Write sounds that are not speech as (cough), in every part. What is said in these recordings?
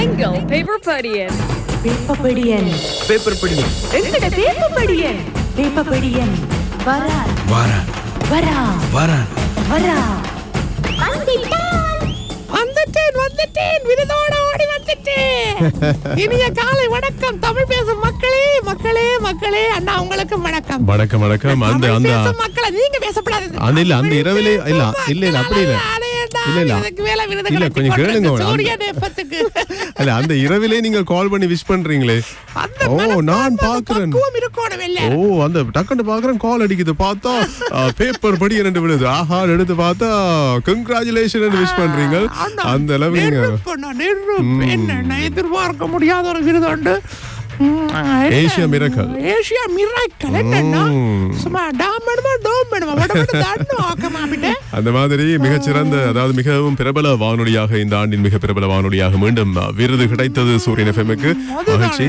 எங்கள் paper படியன் வேப்பப்படியன் paper படி எங்கட வேப்பப்படியன் வேப்பப்படியன் வரா வாரா வரா வாரா வரா வந்துட்டேன் வந்துட்டேன் விருதோட ஓடி வந்துட்டேன் இனிய காலை வணக்கம் தமிழ் பேசும் மக்களே மக்களே மக்களே அண்ணா உங்களுக்கு வணக்கம் வணக்கம் வணக்கம் அந்த அந்த மக்களை நீங்க பேசப்படாது அந்த இல்ல அந்த இரவிலே இல்ல இல்ல இல்ல அப்படி இல்ல இல்ல, கொஞ்சம் கேளுங்க. (laughs) இல்ல அந்த இரவிலே நீங்கள் கால் பண்ணி விஷ் பண்றீங்களே. ஓ நான் பாக்குறேன் ஓ அந்த டக்குன்னு பாக்குறேன் கால் அடிக்குது பார்த்தா பேப்பர் படி ரெண்டு விழுது. ஆஹா எடுத்து பார்த்தா கங்க்ராச்சுலேஷன் விஷ் பண்றீங்க அந்த அளவு நீங்க எதிர்பார்க்க முடியாத ஒரு விருது வட தண்ணு ஆக்கமா அப்படின்ட்டு அந்த மாதிரி மிகச்சிறந்த அதாவது மிகவும் பிரபல வானொலியாக இந்த ஆண்டின் மிக பிரபல வானொலியாக மீண்டும் விருது கிடைத்தது சூரியன் எஃப்எம்க்கு மகிழ்ச்சி.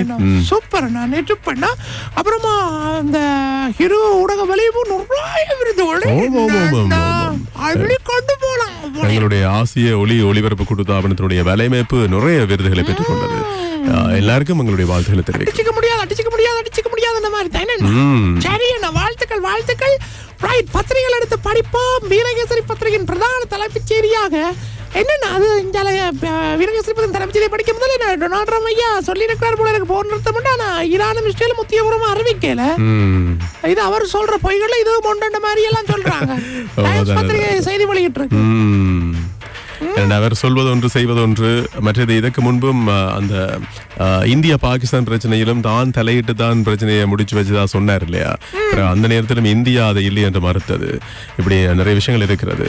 சூப்பர் நான் நெட்டு பண்ணா அப்புறமா அந்த ஹிரு ஊடக வலிவு நிறைய விருதுகள். எங்களுடைய ஆசிய ஒளி ஒளிபரப்பு கூட்டுத்தாபனத்தினுடைய வலைமைப்பு நிறைய விருதுகளை பெற்றுக்கொண்டது. எல்லாருக்கும் எங்களுடைய வாழ்த்துக்களை தெரிவிக்கிறேன் அடிச்சுக்க முடியாது அடிச்சுக்க முடியாது அடிச்சுக்க முடியாது அந்த மாதிரி தான். சரி என்ன வாழ்த்துக்கள் வாழ்த்துக்கள். ரைட் பத்திரிகைகள் எடுத்து படிப்போம். வீரகேசரி பத்திரிகையின் பிரதான தலைப்புச் செய்தியாக என்னன்னா? அது இந்த தலைப்புச் செய்தியை படிக்கும் முதல்ல என்ன டொனால்ட் ட்ரம்ப் ஐயா சொல்லியிருக்கிறார் போல எனக்கு போர் நிறுத்த மட்டும் ஆனா ஈரானும் இஸ்ரேலும் முத்தியபுரமா அறிவிக்கல. இது அவர் சொல்ற பொய்கள் இது மொண்டண்ட மாதிரி எல்லாம் சொல்றாங்க (laughs) டைம்ஸ் பத்திரிகை செய்தி வெளியிட்டு இருக்கு அவர் சொல்வது ஒன்று செய்வது ஒன்று மற்றது இதற்கு முன்பும் அந்த இந்தியா பாகிஸ்தான் பிரச்சனையிலும் தான் தலையிட்டு தான் பிரச்சனையை முடிச்சு வச்சதா சொன்னார் இல்லையா? அந்த நேரத்திலும் இந்தியா அதை இல்லை என்று மறுத்தது. இப்படி நிறைய விஷயங்கள் இருக்கிறது.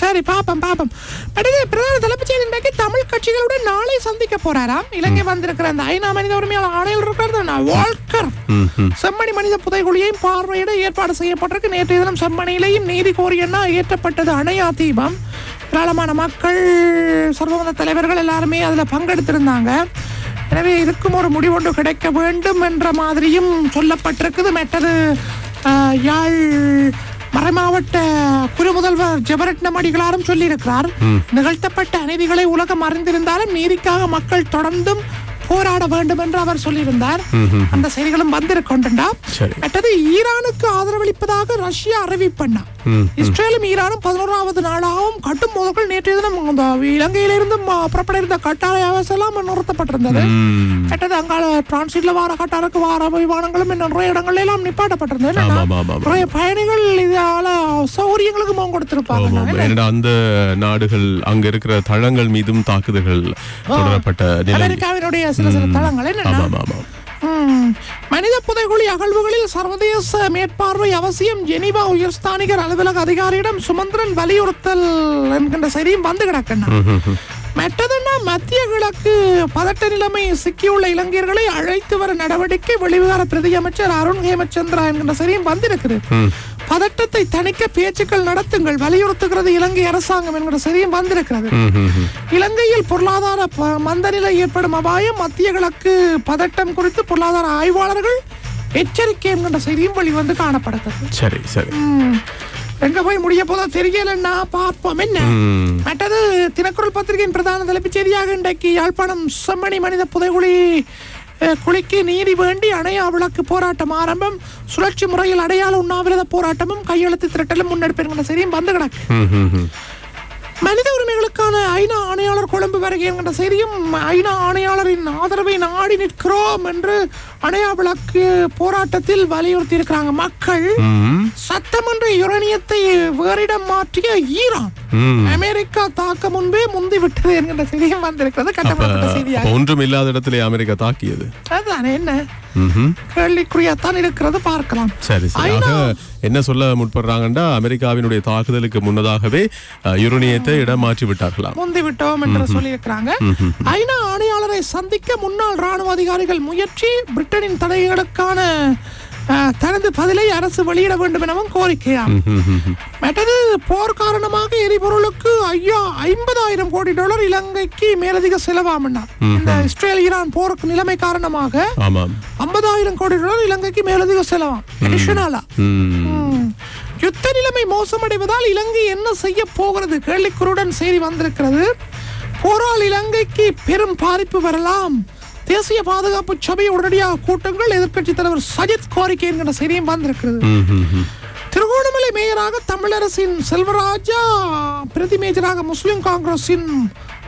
சரி பாப்போம் பாப்போம். அடுத்து பிரதான தலைப்புச் செய்தி இன்றைக்கு தமிழ் கட்சிகளுடன் நாளை சந்திக்க போறாராம். இலங்கை வந்திருக்கிற அந்த ஐநா மனித உரிமையாளர் ஆணையர் இருக்கிறது வால்கர். செம்மணி மனித புதைகுழியையும் பார்வையிட ஏற்பாடு செய்யப்பட்டிருக்கு. நேற்றைய தினம் செம்மணியிலையும் நீதி கோரியன்னா ஏற்றப்பட்டது அணையா தீபம். ஏராளமான மக்கள் சர்வமத தலைவர்கள் எல்லாருமே அதுல பங்கெடுத்திருந்தாங்க. எனவே இதுக்கும் ஒரு முடிவொன்று கிடைக்க வேண்டும் என்ற மாதிரியும் சொல்லப்பட்டிருக்குது. மற்றது யாழ் மறைமாவட்ட குரு முதல்வர் ஜெபரட்னம் அடிகளாரும் சொல்லியிருக்கிறார். நிகழ்த்தப்பட்ட அநீதிகளை உலகம் அறிந்திருந்தாலும் நீதிக்காக மக்கள் தொடர்ந்தும் போராட வேண்டும் என்று அவர் சொல்லியிருந்தார். அந்த செய்திகளும். மற்றது ஈரானுக்கு ஆதரவளிப்பதாக ரஷ்யா அறிவிப்பண்ணா. இஸ்ரேலும் ஈரானும் பதினோராவது நாளாகவும் கட்டும் மோதல்கள் நேற்றைய தினம் இலங்கையிலிருந்து புறப்பட இருந்த கட்டாய எல்லாம் நிறுத்தப்பட்டிருந்தது. மற்றது அங்கால டிரான்சிட்ல வார கட்டாருக்கு வார விமானங்களும் நிறைய இடங்கள்ல எல்லாம் நிப்பாட்டப்பட்டிருந்தது. நிறைய பயணிகள் இதால சௌகரியங்களுக்கு முகம் கொடுத்திருப்பாங்க. அந்த நாடுகள் அங்க இருக்கிற தளங்கள் மீதும் தாக்குதல்கள் தொடரப்பட்ட அமெரிக்காவினுடைய சில சில தளங்கள் ம். மனித புதைகுழி அகழ்வுகளில் சர்வதேச மேற்பார்வை அவசியம். ஜெனீவா உயர்ஸ்தானிகர் அலுவலக அதிகாரியிடம் சுமந்திரன் வலியுறுத்தல் என்கின்ற செய்தியும் வந்து கிடக்கணும் மற்றதுன்னா? மத்திய கிழக்கு பதட்ட நிலைமை சிக்கியுள்ள இளைஞர்களை அழைத்து வர நடவடிக்கை வெளிவிகார பிரதி அமைச்சர் அருண் ஹேமச்சந்திரா என்கின்ற செய்தியும் வந்திருக்குது. பதட்டத்தை தணிக்க பேச்சுக்கள் நடத்துங்கள் வலியுறுத்துகிறது இலங்கை அரசாங்கம் என்கிற செய்தியும் வந்திருக்கிறது. இலங்கையில் பொருளாதார மந்தநிலை ஏற்படும் அபாயம் மத்திய கிழக்கு பதட்டம் குறித்து பொருளாதார ஆய்வாளர்கள் எச்சரிக்கை என்கின்ற செய்தியும் வெளிவந்து காணப்படுகிறது சரி சரி. எங்க போய் முடிய போதோ தெரியலன்னா பார்ப்போம் என்ன. மற்றது தினக்குரல் பத்திரிகையின் பிரதான தலைப்புச் செய்தியாக இன்றைக்கு யாழ்ப்பாணம் செம்மணி மனித புதைகுழி அஹ், நீதி வேண்டி அணையா விளக்கு போராட்டம் ஆரம்பம். சுழற்சி முறையில் அடையாள உண்ணாவிரத போராட்டமும் கையெழுத்து திரட்டலும் முன்னெடுப்பு என்கிற செய்தியும் வந்து கிடக்கு. மனித உரிமைகளுக்கான ஐநா ஆணையாளர் கொழும்பு வருகை என்கிற செய்தியும் ஐநா ஆணையாளரின் ஆதரவை நாடி நிற்கிறோம் என்று அணையா விளக்கு போராட்டத்தில் வலியுறுத்தி இருக்கிறாங்க மக்கள். சட்டமன்ற யுரேனியத்தை வேறிடம் மாற்றிய ஈரான். அமெரிக்கா தாக்க முன்பே முந்தி விட்டது என்கிற செய்தியும் வந்திருக்கிறது. கட்டப்பட்ட செய்தியாக. ஒன்றும் இல்லாத இடத்திலே அமெரிக்கா தாக்கியது. அதுதானே என்ன? ம்ஹும். கேள்விக்குறியாத்தான் இருக்கிறது பார்க்கலாம். சரி சரி. என்ன சொல்ல முற்படுறாங்கன்னா அமெரிக்காவினுடைய தாக்குதலுக்கு முன்னதாகவே யுரேனியத்தை இடம் மாற்றி விட்டார்களாம் முந்தி விட்டோம் என்று சொல்லியிருக்கிறாங்க ஐநா ஆணையாளரை சந்திக்க முன்னாள் ராணுவ அதிகாரிகள் முயற்சி. பிரிட்டனின் தடைகளுக்கான தனது பதிலை அரசு வெளியிட வேண்டும் எனவும் கோரிக்கையாம். மற்றது போர் காரணமாக எரிபொருளுக்கு ஐயா ஐம்பதாயிரம் கோடி டாலர் இலங்கைக்கு மேலதிக செலவாமன்னா இந்த இஸ்ரேல் ஈரான் போருக்கு நிலைமை காரணமாக ஐம்பதாயிரம் கோடி டாலர் இலங்கைக்கு மேலதிக செலவாம். அடிஷனலா. யுத்த நிலைமை மோசமடைவதால் இலங்கை என்ன செய்ய போகிறது? கேள்விக்குறியுடன் செய்தி வந்திருக்கிறது. போரால் இலங்கைக்கு பெரும் பாதிப்பு வரலாம். தேசிய பாதுகாப்பு சபை உடனடியாக கூட்டங்கள் எதிர்க்கட்சி தலைவர் சஜித் கோரிக்கை என்கிற செய்தியும் வந்திருக்கிறது. திருகோணமலை மேயராக தமிழரசின் செல்வராஜா பிரதி மேஜராக முஸ்லிம் காங்கிரசின்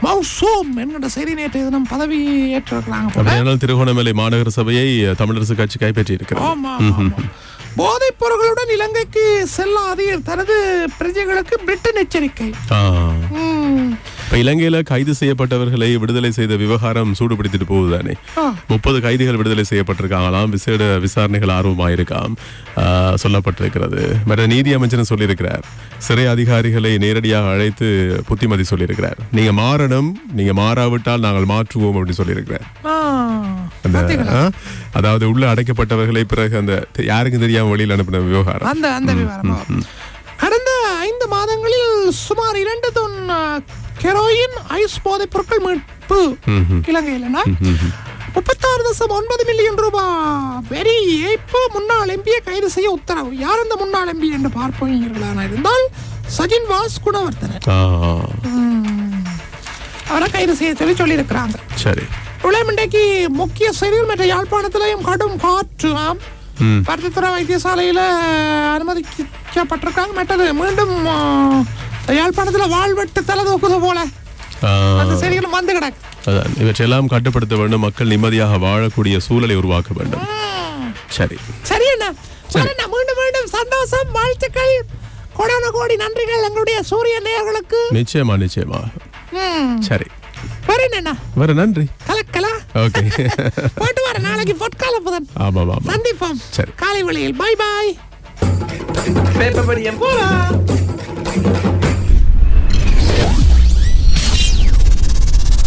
மௌசூம் என்கிற செய்தி நேற்று தினம் பதவி ஏற்றிருக்கிறாங்க திருகோணமலை மாநகர சபையை தமிழரசு கட்சி கைப்பற்றி ஆமா. போதைப் பொருட்களுடன் இலங்கைக்கு செல்லாதீர் தனது பிரஜைகளுக்கு பிரிட்டன் எச்சரிக்கை. இப்ப இலங்கையில கைது செய்யப்பட்டவர்களை விடுதலை செய்த விவகாரம் சூடுபிடித்துட்டு போகுதானே ஆ. முப்பது கைதிகள் விடுதலை செய்யப்பட்டிருக்காங்களாம். விசேட விசாரணைகள் ஆர்வமாயிருக்காம். ஆ, சொல்லப்பட்டிருக்கிறது. மற்ற நீதி அமைச்சரும் சொல்லியிருக்கிறார். சிறை அதிகாரிகளை நேரடியாக அழைத்து புத்திமதி சொல்லியிருக்கிறார். நீங்க மாறணும் நீங்க மாறாவிட்டால் நாங்கள் மாற்றுவோம் அப்படின்னு சொல்லியிருக்கிறார். அதாவது உள்ள அடைக்கப்பட்டவர்களை பிறகு அந்த யாருக்கும் தெரியாம வெளியில் அனுப்பின விவகாரம். அந்த அந்த விவரம் கடந்த ஐந்து மாதங்களில் சுமார் இரண்டு தொன் கெரோயின் ஐஸ் போதைப் பொருட்கள் மீட்பு. இலங்கையிலனா? முப்பத்தாறு தசம் ஒன்பது மில்லியன் ரூபாய் வெரி ஏய்ப்பு முன்னாள் எம்பியை கைது செய்ய உத்தரவு. யார் அந்த முன்னாள் எம்பி என்று பார்ப்பீர்களான இருந்தால் சஜின் வாஸ் குணவர்த்தன ஆ, அவரை கைது செய்ய சொல்லி சொல்லியிருக்கிறாங்க. சரி. இன்றைக்கு முக்கிய செய்திகள் மற்ற யாழ்ப்பாணத்திலையும் கடும் காற்று. பருத்தித்துறை வைத்தியசாலையில் அனுமதிக்கப்பட்டிருக்காங்க. மற்றது மீண்டும் யாழ்ப்பாணத்தில் வாழ்வெட்டு தலை தூக்குது போல அந்த செய்திகளும் வந்து கிடக்கு இவற்றையெல்லாம் கட்டுப்படுத்த வேண்டும் மக்கள் நிம்மதியாக வாழக்கூடிய சூழலை உருவாக்க வேண்டும் சரி சரி அண்ணா சரி அண்ணா மீண்டும் மீண்டும் சந்தோஷம் வாழ்த்துக்கள் கோடான கோடி நன்றிகள் எங்களுடைய சூரிய நேயர்களுக்கு நிச்சயமா நிச்சயமா. சரி வரேன் அண்ணா வர நன்றி கலக்கலா ஓகே போயிட்டு வரேன் நாளைக்கு பொற்கால புதன் ஆமா ஆமா சந்திப்போம் சரி. காலை வேளையில் பாய் பாய் பேப்பர் படியம் போலாம்